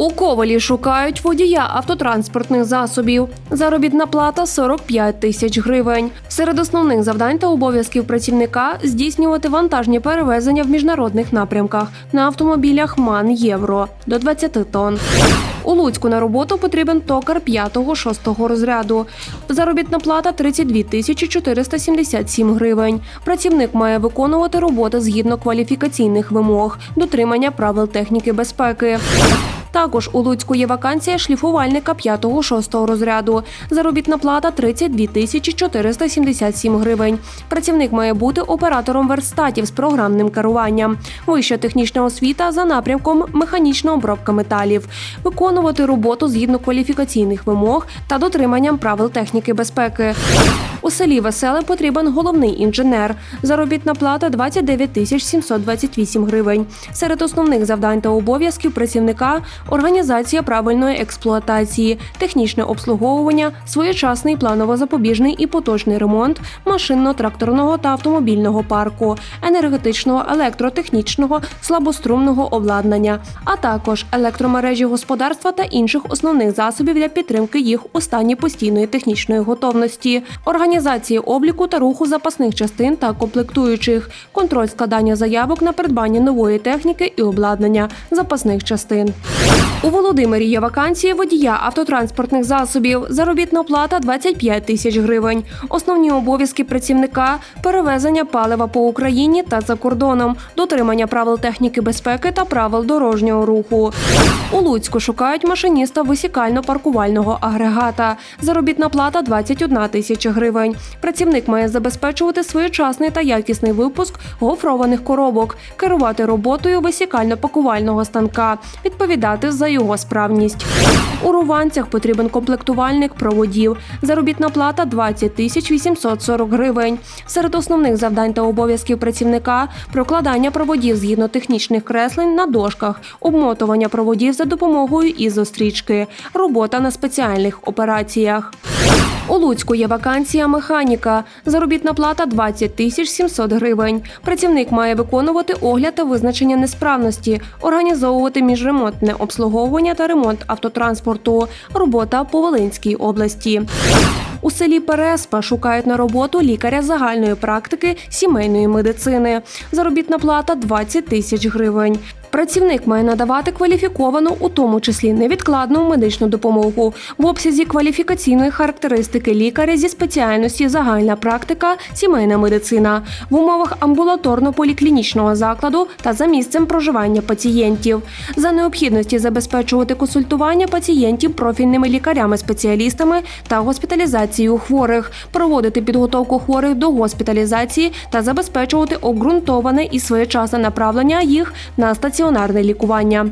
У Ковалі шукають водія автотранспортних засобів. Заробітна плата 45 тисяч гривень. Серед основних завдань та обов'язків працівника здійснювати вантажні перевезення в міжнародних напрямках на автомобілях МАН Євро до 20 тонн. У Луцьку на роботу потрібен токар 5-6 розряду. Заробітна плата 32 тисячі 477 гривень. Працівник має виконувати роботи згідно кваліфікаційних вимог, дотримання правил техніки безпеки. Також у Луцьку є вакансія шліфувальника 5-6 розряду. Заробітна плата 32 тисячі 477 гривень. Працівник має бути оператором верстатів з програмним керуванням. Вища технічна освіта за напрямком механічна обробка металів. Виконувати роботу згідно кваліфікаційних вимог та дотриманням правил техніки безпеки. У селі Веселе потрібен головний інженер. Заробітна плата 29 тисяч 728 гривень. Серед основних завдань та обов'язків працівника організація правильної експлуатації, технічне обслуговування, своєчасний планово-запобіжний і поточний ремонт машинно-тракторного та автомобільного парку, енергетичного, електротехнічного, слабострумного обладнання, а також електромережі господарства та інших основних засобів для підтримки їх у стані постійної технічної готовності, організації обліку та руху запасних частин та комплектуючих, контроль складання заявок на придбання нової техніки і обладнання запасних частин. У Володимирі є вакансії водія автотранспортних засобів. Заробітна плата 25 тисяч гривень. Основні обов'язки працівника перевезення палива по Україні та за кордоном, дотримання правил техніки безпеки та правил дорожнього руху. У Луцьку шукають машиніста висікально-паркувального агрегата. Заробітна плата 21 тисяча гривень. Працівник має забезпечувати своєчасний та якісний випуск гофрованих коробок, керувати роботою висікально-пакувального станка, відповідати за його справність. У Руванцях потрібен комплектувальник проводів. Заробітна плата 20 тисяч 840 гривень. Серед основних завдань та обов'язків працівника прокладання проводів згідно технічних креслень на дошках, обмотування проводів за допомогою ізострічки, робота на спеціальних операціях. У Луцьку є вакансія механіка. Заробітна плата 20 тисяч 700 гривень. Працівник має виконувати огляд та визначення несправності, організовувати міжремонтне обслуговування та ремонт автотранспорту. Робота по Волинській області. У селі Переспа шукають на роботу лікаря загальної практики сімейної медицини. Заробітна плата 20 тисяч гривень. Працівник має надавати кваліфіковану, у тому числі невідкладну медичну допомогу в обсязі кваліфікаційної характеристики лікаря зі спеціальності загальна практика, сімейна медицина в умовах амбулаторно-поліклінічного закладу та за місцем проживання пацієнтів. За необхідності забезпечувати консультування пацієнтів профільними лікарями-спеціалістами та госпіталізацію хворих, проводити підготовку хворих до госпіталізації та забезпечувати обґрунтоване і своєчасне направлення їх на стаціонарне лікування.